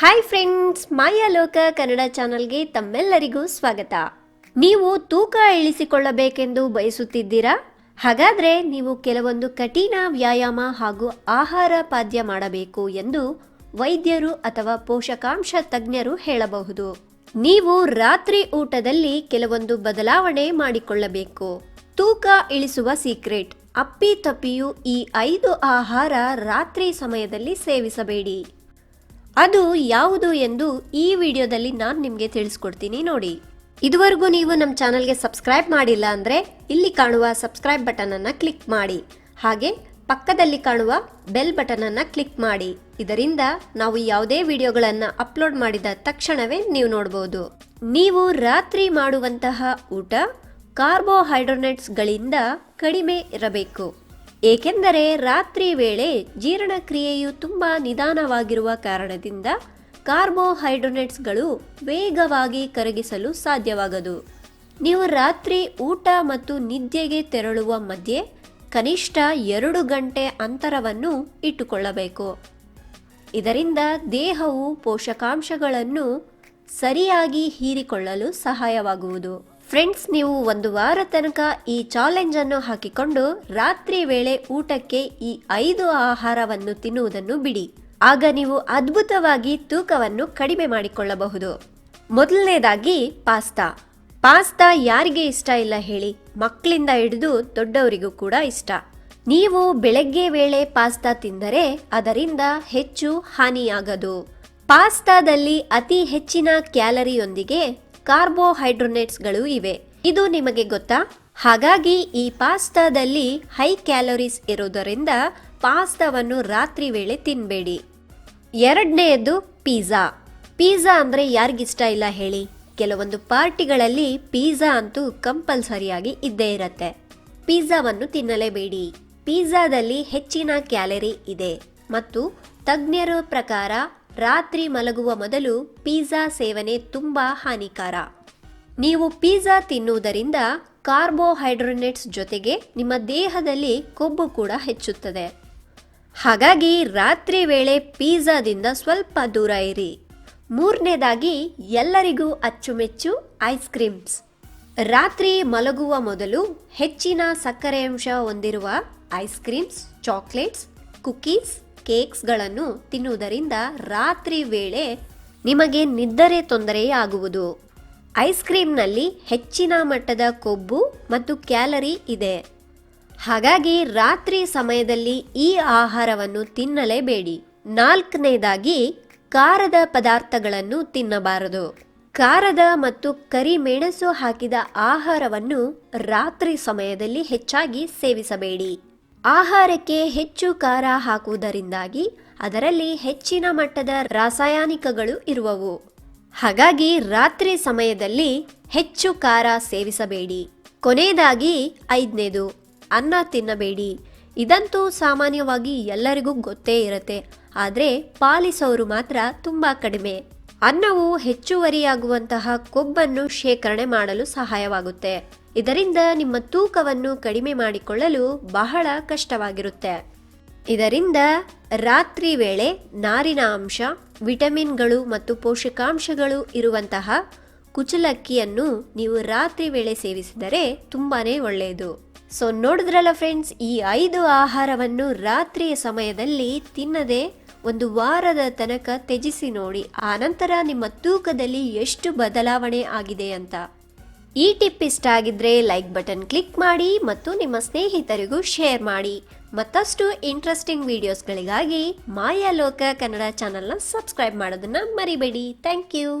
Hi friends ಮಾಯಾ ಲೋಕ ಕನ್ನಡ ಚಾನಲ್ಗೆ ತಮ್ಮೆಲ್ಲರಿಗೂ ಸ್ವಾಗತ. ನೀವು ತೂಕ ಇಳಿಸಿಕೊಳ್ಳಬೇಕೆಂದು ಬಯಸುತ್ತಿದ್ದೀರಾ? ಹಾಗಾದ್ರೆ ನೀವು ಕೆಲವೊಂದು ಕಠಿಣ ವ್ಯಾಯಾಮ ಹಾಗೂ ಆಹಾರ ಪಾದ್ಯ ಮಾಡಬೇಕು ಎಂದು ವೈದ್ಯರು ಅಥವಾ ಪೋಷಕಾಂಶ ತಜ್ಞರು ಹೇಳಬಹುದು. ನೀವು ರಾತ್ರಿ ಊಟದಲ್ಲಿ ಕೆಲವೊಂದು ಬದಲಾವಣೆ ಮಾಡಿಕೊಳ್ಳಬೇಕು. ತೂಕ ಇಳಿಸುವ ಸೀಕ್ರೆಟ್ ಅಪ್ಪಿ ತಪ್ಪಿಯು ಈ ಐದು ಆಹಾರ ರಾತ್ರಿ ಸಮಯದಲ್ಲಿ ಸೇವಿಸಬೇಡಿ. ಅದು ಯಾವುದು ಎಂದು ಈ ವಿಡಿಯೋದಲ್ಲಿ ನಾನು ನಿಮಗೆ ತಿಳಿಸ್ಕೊಡ್ತೀನಿ ನೋಡಿ. ಇದುವರೆಗೂ ನೀವು ನಮ್ಮ ಚಾನಲ್ಗೆ ಸಬ್ಸ್ಕ್ರೈಬ್ ಮಾಡಿಲ್ಲ ಅಂದರೆ ಇಲ್ಲಿ ಕಾಣುವ ಸಬ್ಸ್ಕ್ರೈಬ್ ಬಟನ್ ಅನ್ನು ಕ್ಲಿಕ್ ಮಾಡಿ. ಹಾಗೆ ಪಕ್ಕದಲ್ಲಿ ಕಾಣುವ ಬೆಲ್ ಬಟನ್ ಅನ್ನು ಕ್ಲಿಕ್ ಮಾಡಿ. ಇದರಿಂದ ನಾವು ಯಾವುದೇ ವಿಡಿಯೋಗಳನ್ನು ಅಪ್ಲೋಡ್ ಮಾಡಿದ ತಕ್ಷಣವೇ ನೀವು ನೋಡಬಹುದು ನೀವು ರಾತ್ರಿ ಮಾಡುವಂತಹ ಊಟ ಕಾರ್ಬೋಹೈಡ್ರೋನೇಟ್ಸ್ಗಳಿಂದ ಕಡಿಮೆ ಇರಬೇಕು. ಏಕೆಂದರೆ ರಾತ್ರಿ ವೇಳೆ ಜೀರ್ಣಕ್ರಿಯೆಯು ತುಂಬ ನಿಧಾನವಾಗಿರುವ ಕಾರಣದಿಂದ ಕಾರ್ಬೋಹೈಡ್ರೋನೇಟ್ಸ್ಗಳು ವೇಗವಾಗಿ ಕರಗಿಸಲು ಸಾಧ್ಯವಾಗದು. ನೀವು ರಾತ್ರಿ ಊಟ ಮತ್ತು ನಿದ್ದೆಗೆ ತೆರಳುವ ಮಧ್ಯೆ ಕನಿಷ್ಠ ಎರಡು ಗಂಟೆ ಅಂತರವನ್ನು ಇಟ್ಟುಕೊಳ್ಳಬೇಕು. ಇದರಿಂದ ದೇಹವು ಪೋಷಕಾಂಶಗಳನ್ನು ಸರಿಯಾಗಿ ಹೀರಿಕೊಳ್ಳಲು ಸಹಾಯವಾಗುವುದು. ಫ್ರೆಂಡ್ಸ್ ನೀವು ಒಂದು ವಾರ ತನಕ ಈ ಚಾಲೆಂಜ್ ಅನ್ನು ಹಾಕಿಕೊಂಡು ರಾತ್ರಿ ವೇಳೆ ಊಟಕ್ಕೆ ಈ ಐದು ಆಹಾರವನ್ನು ತಿನ್ನುವುದನ್ನು ಬಿಡಿ. ಆಗ ನೀವು ಅದ್ಭುತವಾಗಿ ತೂಕವನ್ನು ಕಡಿಮೆ ಮಾಡಿಕೊಳ್ಳಬಹುದು. ಮೊದಲನೇದಾಗಿ ಪಾಸ್ತಾ. ಪಾಸ್ತಾ ಯಾರಿಗೆ ಇಷ್ಟ ಇಲ್ಲ ಹೇಳಿ, ಮಕ್ಕಳಿಂದ ಹಿಡಿದು ದೊಡ್ಡವರಿಗೂ ಕೂಡ ಇಷ್ಟ. ನೀವು ಬೆಳಗ್ಗೆ ವೇಳೆ ಪಾಸ್ತಾ ತಿಂದರೆ ಅದರಿಂದ ಹೆಚ್ಚು ಹಾನಿಯಾಗದು. ಪಾಸ್ತಾದಲ್ಲಿ ಅತಿ ಹೆಚ್ಚಿನ ಕ್ಯಾಲರಿಯೊಂದಿಗೆ ಕಾರ್ಬೋಹೈಡ್ರೋನೆಟ್ಸ್ಗಳು ಇವೆ. ಇದು ನಿಮಗೆ ಗೊತ್ತಾ? ಹಾಗಾಗಿ ಈ ಪಾಸ್ತಾದಲ್ಲಿ ಹೈ ಕ್ಯಾಲೋರೀಸ್ ಇರೋದರಿಂದ ಪಾಸ್ತಾವನ್ನು ರಾತ್ರಿ ವೇಳೆ ತಿನ್ನಬೇಡಿ ಎರಡನೆಯದು ಪಿಜ್ಜಾ ಪಿಜ್ಜಾ ಅಂದರೆ ಯಾರಿಗಿಷ್ಟ ಇಲ್ಲ ಹೇಳಿ. ಕೆಲವೊಂದು ಪಾರ್ಟಿಗಳಲ್ಲಿ ಪಿಜ್ಜಾ ಅಂತೂ ಕಂಪಲ್ಸರಿಯಾಗಿ ಇದ್ದೇ ಇರತ್ತೆ. ಪಿಜ್ಜಾವನ್ನು ತಿನ್ನಲೇಬೇಡಿ. ಪಿಜ್ಜಾದಲ್ಲಿ ಹೆಚ್ಚಿನ ಕ್ಯಾಲರಿ ಇದೆ. ಮತ್ತು ತಜ್ಞರ ಪ್ರಕಾರ ರಾತ್ರಿ ಮಲಗುವ ಮೊದಲು ಪಿಜ್ಜಾ ಸೇವನೆ ತುಂಬ ಹಾನಿಕಾರ. ನೀವು ಪಿಜ್ಜಾ ತಿನ್ನುವುದರಿಂದ ಕಾರ್ಬೋಹೈಡ್ರೋನೇಟ್ಸ್ ಜೊತೆಗೆ ನಿಮ್ಮ ದೇಹದಲ್ಲಿ ಕೊಬ್ಬು ಕೂಡ ಹೆಚ್ಚುತ್ತದೆ. ಹಾಗಾಗಿ ರಾತ್ರಿ ವೇಳೆ ಪಿಜ್ಜಾದಿಂದ ಸ್ವಲ್ಪ ದೂರ ಇರಿ. ಮೂರನೇದಾಗಿ ಎಲ್ಲರಿಗೂ ಅಚ್ಚುಮೆಚ್ಚು ಐಸ್ ಕ್ರೀಮ್ಸ್. ರಾತ್ರಿ ಮಲಗುವ ಮೊದಲು ಹೆಚ್ಚಿನ ಸಕ್ಕರೆ ಅಂಶ ಹೊಂದಿರುವ ಐಸ್ ಕ್ರೀಮ್ಸ್, ಚಾಕ್ಲೇಟ್ಸ್, ಕುಕೀಸ್ ಕೇಕ್ಸ್ಗಳನ್ನು ತಿನ್ನುವುದರಿಂದ ರಾತ್ರಿ ವೇಳೆ ನಿಮಗೆ ನಿದ್ದರೆ ತೊಂದರೆಯಾಗುವುದು. ಐಸ್ ಕ್ರೀಮ್ನಲ್ಲಿ ಹೆಚ್ಚಿನ ಮಟ್ಟದ ಕೊಬ್ಬು ಮತ್ತು ಕ್ಯಾಲರಿ ಇದೆ. ಹಾಗಾಗಿ ರಾತ್ರಿ ಸಮಯದಲ್ಲಿ ಈ ಆಹಾರವನ್ನು ತಿನ್ನಲೇಬೇಡಿ. ನಾಲ್ಕನೇದಾಗಿ ಖಾರದ ಪದಾರ್ಥಗಳನ್ನು ತಿನ್ನಬಾರದು. ಖಾರದ ಮತ್ತು ಕರಿಮೆಣಸು ಹಾಕಿದ ಆಹಾರವನ್ನು ರಾತ್ರಿ ಸಮಯದಲ್ಲಿ ಹೆಚ್ಚಾಗಿ ಸೇವಿಸಬೇಡಿ. ಆಹಾರಕ್ಕೆ ಹೆಚ್ಚು ಖಾರ ಹಾಕುವುದರಿಂದಾಗಿ ಅದರಲ್ಲಿ ಹೆಚ್ಚಿನ ಮಟ್ಟದ ರಾಸಾಯನಿಕಗಳು ಇರುವವು. ಹಾಗಾಗಿ ರಾತ್ರಿ ಸಮಯದಲ್ಲಿ ಹೆಚ್ಚು ಖಾರ ಸೇವಿಸಬೇಡಿ. ಕೊನೆಯದಾಗಿ ಐದನೇದು, ಅನ್ನ ತಿನ್ನಬೇಡಿ. ಇದಂತೂ ಸಾಮಾನ್ಯವಾಗಿ ಎಲ್ಲರಿಗೂ ಗೊತ್ತೇ ಇರುತ್ತೆ, ಆದರೆ ಪಾಲಿಸೋರು ಮಾತ್ರ ತುಂಬ ಕಡಿಮೆ. ಅನ್ನವು ಹೆಚ್ಚುವರಿಯಾಗುವಂತಹ ಕೊಬ್ಬನ್ನು ಶೇಖರಣೆ ಮಾಡಲು ಸಹಾಯವಾಗುತ್ತೆ. ಇದರಿಂದ ನಿಮ್ಮ ತೂಕವನ್ನು ಕಡಿಮೆ ಮಾಡಿಕೊಳ್ಳಲು ಬಹಳ ಕಷ್ಟವಾಗಿರುತ್ತೆ. ಇದರಿಂದ ರಾತ್ರಿ ವೇಳೆ ನಾರಿನ ಅಂಶ, ವಿಟಮಿನ್ಗಳು ಮತ್ತು ಪೋಷಕಾಂಶಗಳು ಇರುವಂತಹ ಕುಚಲಕ್ಕಿಯನ್ನು ನೀವು ರಾತ್ರಿ ವೇಳೆ ಸೇವಿಸಿದರೆ ತುಂಬಾನೇ ಒಳ್ಳೆಯದು. ಸೊ ನೋಡಿದ್ರಲ್ಲ ಫ್ರೆಂಡ್ಸ್ ಈ ಐದು ಆಹಾರವನ್ನು ರಾತ್ರಿಯ ಸಮಯದಲ್ಲಿ ತಿನ್ನದೆ ಒಂದು ವಾರದ ತನಕ ತ್ಯಜಿಸಿ ನೋಡಿ ಆನಂತರ ನಿಮ್ಮ ತೂಕದಲ್ಲಿ ಎಷ್ಟು ಬದಲಾವಣೆ ಆಗಿದೆ ಅಂತ. ಈ ಟಿಪ್ ಇಷ್ಟ ಆಗಿದ್ರೆ ಲೈಕ್ ಬಟನ್ ಕ್ಲಿಕ್ ಮಾಡಿ ಮತ್ತು ನಿಮ್ಮ ಸ್ನೇಹಿತರಿಗೂ ಶೇರ್ ಮಾಡಿ. ಮತ್ತಷ್ಟು ಇಂಟ್ರೆಸ್ಟಿಂಗ್ ವಿಡಿಯೋಸ್ಗಳಿಗಾಗಿ ಮಾಯಾ ಲೋಕ ಕನ್ನಡ ಚಾನಲ್ನ ಸಬ್ಸ್ಕ್ರೈಬ್ ಮಾಡೋದನ್ನ ಮರಿಬೇಡಿ. Thank you